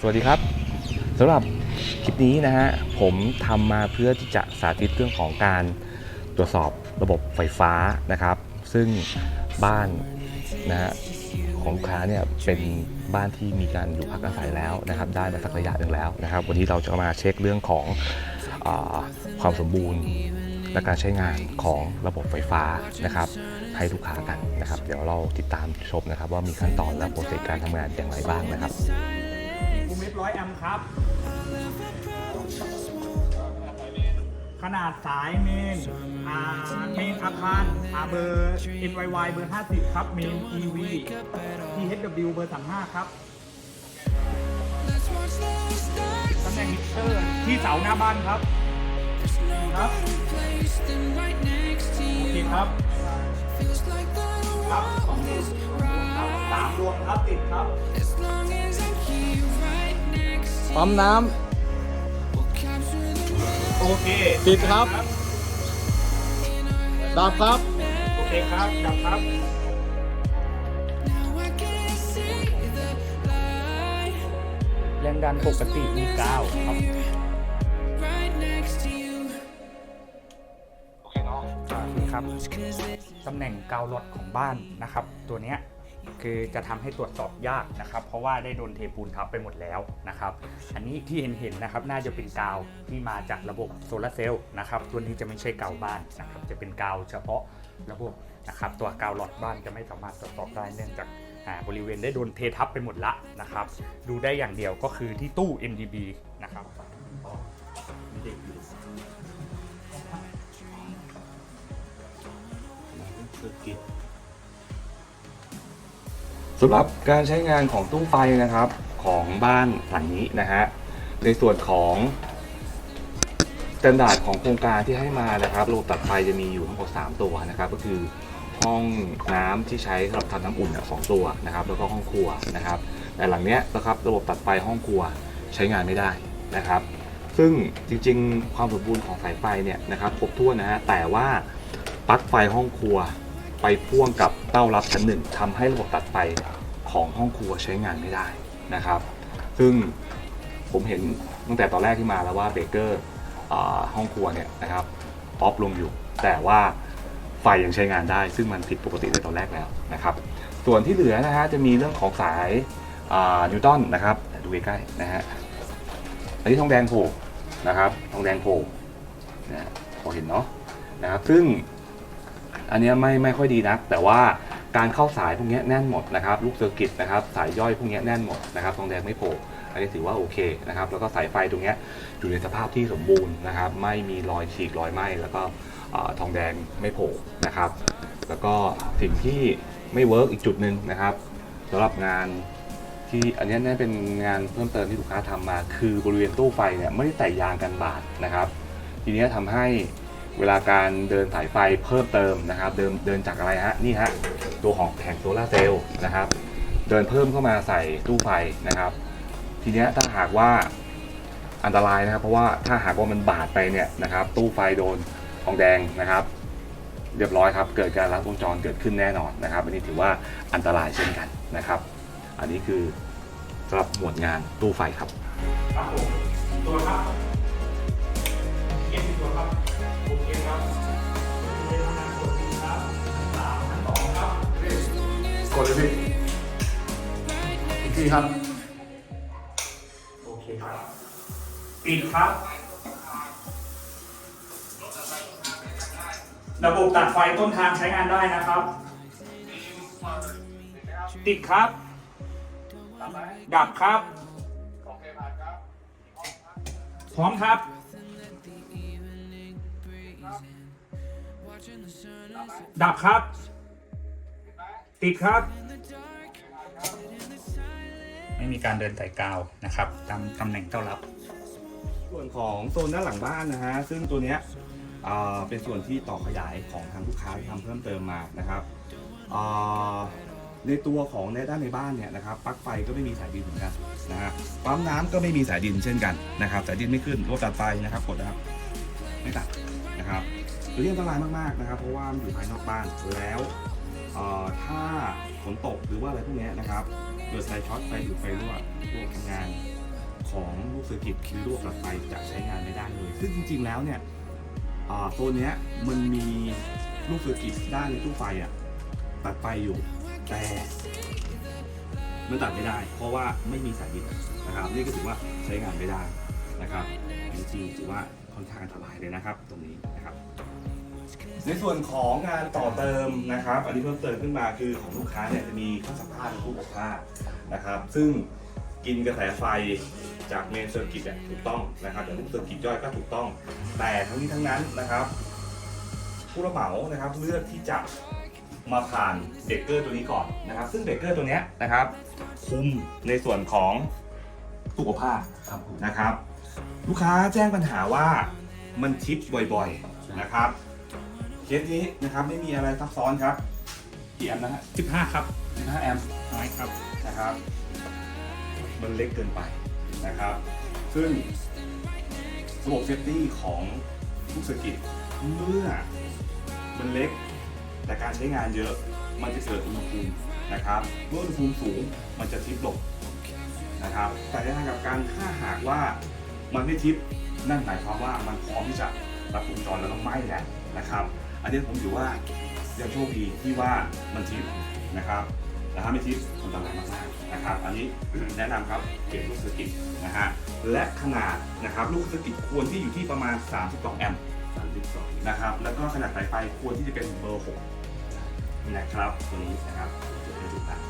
สวัสดีครับสำหรับคลิปนี้นะฮะผมทำมาเพื่อที่จะสาธิตเรื่องของการตรวจสอบระบบไฟฟ้านะครับ ซึ่งบ้านนะฮะของลูกค้าเนี่ยเป็นบ้านที่มีการอยู่พักอาศัยแล้วนะครับ ได้มาสักระยะหนึ่งแล้วนะครับ วันนี้เราจะมาเช็คเรื่องของอความสมบูรณ์และการใช้งานของระบบไฟฟ้านะครับ ให้ลูกค้ากันนะครับ เดี๋ยวเราติดตามชมนะครับ ว่ามีขั้นตอนและโปรเซสการทำงานอย่างไรบ้างนะครับ คูเมตรร้อยแอมครับ ขนาดสายเมนอ่าเมนอาคารอ่าเบอร์ NYY เบอร์ 50 ครับ เมน EV THW เบอร์ 35 ครับตำแหน่งมิเตอร์ที่เสาหน้าบ้านครับ ครับโอเคครับ ครับสองดวงครับสามดวงครับติดครับ ปั๊มน้โอเคำติดครับ ดับครับ โอเคครับดับครับ แรงดันปกติมี9ครับอ่านี่ครับ ตำแหน่งกาวรถของบ้านนะครับ ตัวเนี้ย คือจะทำให้ตรวจสอบยากนะครับ เพราะว่าได้โดนเทปูนทับไปหมดแล้วนะครับ อันนี้ที่เห็นเห็นๆนะครับน่าจะเป็นกาวที่มาจากระบบโซลาร์เซลล์นะครับตัวนี้จะไม่ใช่กาวบ้านนะครับ จะเป็นกาวเฉพาะระบบนะครับ ตัวกาวหลอดบ้านจะไม่สามารถตรวจสอบได้เนื่องจากบริเวณได้โดนเททับไปหมดละนะครับ ดูได้อย่างเดียวก็คือที่ตู้ NDB นะครับเกอยู่ สำหรับการใช้งานของตู้ไฟนะครับของบ้านหลังนี้นะฮะในส่วนของสแตนดาร์ดของโครงการที่ให้มานะครับระบบตัดไฟจะมีอยู่ทั้งหมด3ตัวนะครับก็คือห้องน้ำที่ใช้สำหรับทำน้ำอุ่นสองตัวนะครับแล้วก็ห้องครัวนะครับแต่หลังเนี้ยนะครับระบบตัดไฟห้องครัวใช้งานไม่ได้นะครับ ซึ่งจริงๆ ความสมบูรณ์ของสายไฟเนี่ยนะครับครบถ้วนนะฮะแต่ว่าปลั๊กไฟห้องครัว ไปพ่วงกับเต้ารับชั้นหนึ่งทำให้ระบบตัดไฟของห้องครัวใช้งานไม่ได้นะครับ ซึ่งผมเห็นตั้งแต่ตอนแรกที่มาแล้วว่าเบเกอร์ห้องครัวเนี่ยนะครับออฟลงอยู่ แต่ว่าไฟยังใช้งานได้ ซึ่งมันผิดปกติในตอนแรกแล้วนะครับ ส่วนที่เหลือนะฮะจะมีเรื่องของสายนิวตันนะครับดูใกล้ๆนะฮะอันนี้ทองแดงโผล่นะครับทองแดงโผล่นะฮะพอเห็นเนาะนะครับซึ่ง อันนี้ไม่ไม่ค่อยดีนัก แต่ว่าการเข้าสายพวกนี้แน่นหมดนะครับลูกเซอร์กิตนะครับสายย่อยพวกนี้แน่นหมดนะครับทองแดงไม่โผล่อันนี้ถือว่าโอเคนะครับแล้วก็สายไฟตรงนี้อยู่ในสภาพที่สมบูรณ์นะครับไม่มีรอยฉีกรอยไหม้แล้วก็ทองแดงไม่โผล่นะครับ แล้วก็สิ่งที่ไม่เวิร์กอีกจุดหนึ่งนะครับสำหรับงานที่อันนี้น่าเป็นงานเพิ่มเติมที่ลูกค้าทำมา คือบริเวณตู้ไฟเนี่ยไม่ได้ใส่ยางกันบาดนะครับ ทีนี้ยทำให้ เวลาการเดินสายไฟเพิ่มเติมนะครับ เดินเดินจากอะไรฮะนี่ฮะตัวของแผงโซลาเซลล์นะครับ เดินเพิ่มเข้ามาใส่ตู้ไฟนะครับ ทีเนี้ยถ้าหากว่าอันตรายนะครับ เพราะว่าถ้าหากว่ามันบาดไปเนี่ยนะครับ ตู้ไฟโดนทองแดงนะครับ เรียบร้อยครับ เกิดการลัดวงจรเกิดขึ้นแน่นอนนะครับ อันนี้ถือว่าอันตรายเช่นกันนะครับ อันนี้คือสำหรับหมวดงานตู้ไฟครับครับผมตัวครับเก็บตัวครับ กดดีครับสามขั้นสองครับกดเลยพี่อีกทีครับ โอเคครับ ปิดครับ ระบบตัดไฟต้นทางใช้งานได้นะครับ ติดครับ ดับครับ พร้อมครับ ดับครับ ติดครับ ไม่มีการเดินไต่กาวนะครับตามตำแหน่งเต้ารับ ส่วนของโซนด้านหลังบ้านนะฮะซึ่งตัวเนี้ยอ่าเป็นส่วนที่ต่อขยายของทางลูกค้าที่ทำเพิ่มเติมมานะครับอ่าในตัวของในด้านในบ้านเนี่ยนะครับปลั๊กไฟก็ไม่มีสายดินเหมือนกันนะฮะปั๊มน้ำก็ไม่มีสายดินเช่นกันนะครับสายดินไม่ขึ้นรถตัดไฟนะครับกดนะครับ ไม่ตัดนะครับ ตัวนี้อันตรายมากๆนะครับ เพราะว่ามันอยู่ภายนอกบ้านแล้วถ้าฝนตกหรือว่าอะไรพวกนี้นะครับเกิดไฟช็อตไฟดูดไฟรั่วพวกงานของลูกเซอร์กิตคือลูกตัดไฟจะใช้งานไม่ได้เลย ซึ่งจริง ๆ แล้วเนี่ยตัวเนี้ยมันมีลูกเซอร์กิตด้านในตู้ไฟอะตัดไฟอยู่แต่มันตัดไม่ได้ เพราะว่าไม่มีสายดินนะครับ นี่ก็ถือว่าใช้งานไม่ได้นะครับจริงๆถือว่าค่อนข้างอันตรายเลยนะครับ ตรงนี้นะครับ ในส่วนของงานต่อเติมนะครับ อันนี้เพิ่มเติมขึ้นมาคือของลูกค้าเนี่ยจะมีเครื่องซักผ้าและตู้อบผ้านะครับ ซึ่งกินกระแสไฟจากเมนเซอร์กิตเนี่ยถูกต้องนะครับแต่ลูกเซอร์กิตย่อยก็ถูกต้อง แต่ทั้งนี้ทั้งนั้นนะครับ ผู้รับเหมานะครับเลือกที่จะมาผ่านเบรกเกอร์ตัวนี้ก่อนนะครับ ซึ่งเบรกเกอร์ตัวเนี้ยนะครับ คุมในส่วนของตู้อบผ้าครับผมนะครับ ลูกค้าแจ้งปัญหาว่ามันชิปบ่อยๆนะครับ เคสนี้นะครับไม่มีอะไรซับซ้อนครับกี่แอมป์นะฮะ15 ครับ15แอมป์น้อยครับ นะครับ มันเล็กเกินไปนะครับ ซึ่งระบบเซฟตี้ของทุกสกิตเมื่อมันเล็ก แต่การใช้งานเยอะมันจะเกิดอุณหภูมินะครับเมื่ออุณหภูมิสูงมันจะทิปลงนะครับแต่ในทางกลับการถ้าหากว่ามันไม่ทิปนั่นหมายความว่ามันพร้อมที่จะรับวงจรแล้วต้องไหม้แล้วนะครับ อันนี้ผมถือว่ายังโชคดีที่ว่ามันทิปนะครับแต่ถ้าไม่ทิปอันตรายมากๆนะครับ อันนี้แนะนำครับเก็บลูกสกิตนะฮะและขนาดนะครับลูกสกิตควรที่อยู่ที่ประมาณ 32 แอมป์32นะครับแล้วก็ขนาดสายไฟควรที่จะเป็นเบอร์6นะครับตัวนี้นะครับจะเป็นจุดต่าง